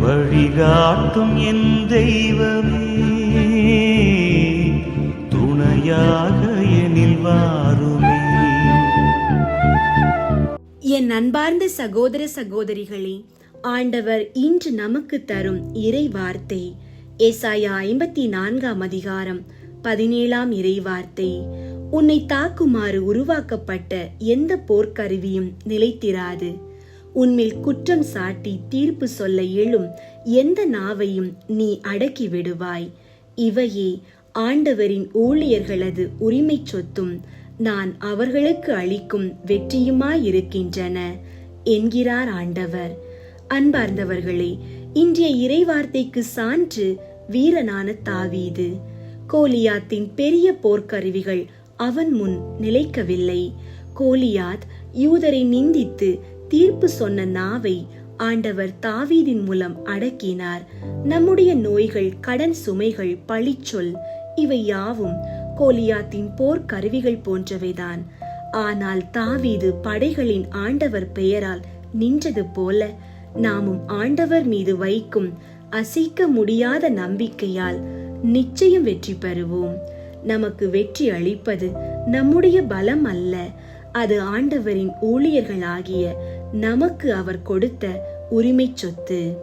வழிகாட்டும் என் தெய்வமே. துணையாக எனில் வாருமே. என் அன்பார்ந்த சகோதர சகோதரிகளே ஆண்டவர் இன்று நமக்கு தரும் இறை வார்த்தை ஏசாயா ஐம்பத்தி நான்காம் அதிகாரம் பதினேழாம் இறை வார்த்தை உன்னை தாக்குமாறு உருவாக்கப்பட்ட எந்த போர்க்கருவியும் நிலைத்திராது. உன்மேல் குற்றம் சாட்டி தீர்ப்பு சொல்ல எழும் எந்த நாவையும் நீ அடக்கி விடுவாய். இவையே ஆண்டவரின் ஊழியர்களது உரிமை சொத்தும். நான் அவர்களுக்கு அளிக்கும் வெற்றியுமாயிருக்கின்றன என்கிறார் ஆண்டவர். அன்பார்ந்தவர்களே இன்றைய இறைவார்த்தைக்கு சான்று வீரனான தாவீது. கோலியாத்தின் பெரிய போர்க்கருவிகள் அவன் முன் நிலைக்கவில்லை. கோலியாத் யூதரை நிந்தித்து தீர்ப்பு சொன்ன நாவை ஆண்டவர் தாவீதின் மூலம் அடக்கினார். நம்முடைய நோய்கள் கடன் சுமைகள் பழிச்சொல் இவை யாவும் கோலியாத்தின் போர் கருவிகள் போன்றவைதான். ஆனால் தாவீது படைகளின் ஆண்டவர் பெயரால் நின்றது போல நாமும் ஆண்டவர் மீது வைக்கும் அசைக்க முடியாத நம்பிக்கையால் நிச்சயம் வெற்றி பெறுவோம். நமக்கு வெற்றி அளிப்பது நம்முடைய பலம் அல்ல. அது ஆண்டவரின் ஊழியர்களாகிய நமக்கு அவர் கொடுத்த உரிமைச் சொத்து.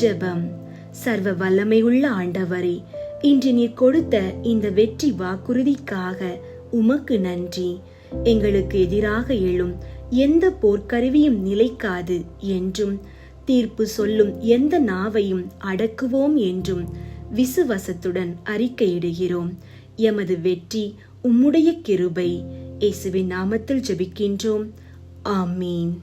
ஜெபம். சர்வ வல்லமையுள்ள ஆண்டவரே இன்று நீர் கொடுத்த இந்த வெற்றி வாக்குறுதிக்காக உமக்கு நன்றி. எங்களுக்கு எதிராக எழும் எந்த போர்க்கருவியும் நிலைக்காது என்றும் தீர்ப்பு சொல்லும் எந்த நாவையும் அடக்குவோம் என்றும் விசுவசத்துடன் அறிக்கையிடுகிறோம். எமது வெற்றி உம்முடைய கிருபை. இயேசுவின் நாமத்தில் ஜெபிக்கின்றோம். Amen.